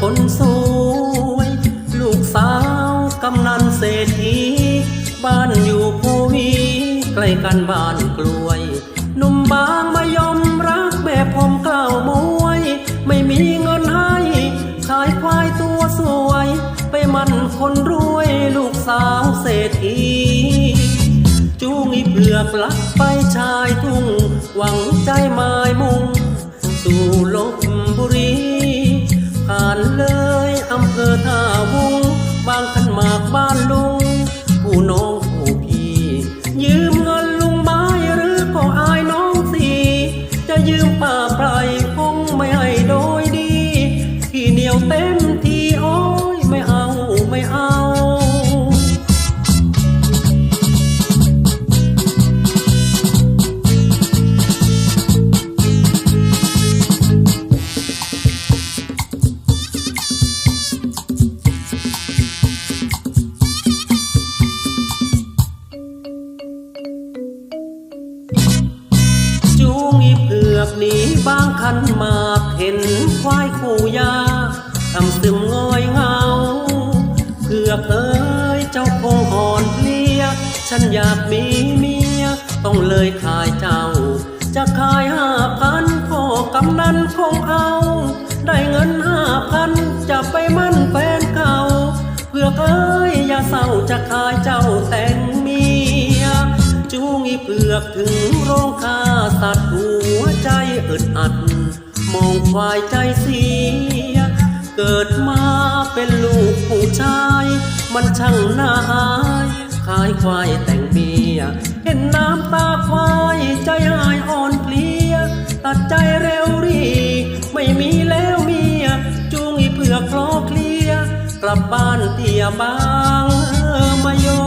คนสวย ลูกสาวกำนันเศรษฐีบ้านอยู่ภูวีใกล้กันบ้านกล้วย หนุ่มบางมายอมรักแบบผมกล่าวมวย ไม่มีเงินให้ ขายควายตัวสวย ไปมันคนรวยลูกสาวเศรษฐีจูงอีเปลือกลักไปชายทุ่ง หวังใจไมา จะยืมป่าไพรคงไม่ให้โดยดี ที่เหนียวเต็ม อกหนีบางคันมากเห็นควายคู่ยาทำซึมงอยเงาเผือกเอ้ยเจ้าคงอ่อนเพลีย ฉันอยากมีเมีย ต้องเลยขายเจ้า จะขายห้าพันพ่อกำนันคงเอา ได้เงินห้าพันจะไปมั่นแฟนเก่าเผือกเอ้ยอย่าเศร้าจะขายเจ้าแต่งเมียจูงอีเปลือกถึงโรงฆ่าสัตว์ ใจอึดอัด มองควายใจเสีย เกิดมาเป็นลูกผู้ชาย มันช่างน่าอายขายควายแต่งเมียเห็นน้ำตาควายใจหายอ่อนเพลีย ตัดใจเร็วรี ไม่มีแล้วเมีย จูงอีเผือกคลอเคลีย กลับบ้านเตียบางมายอ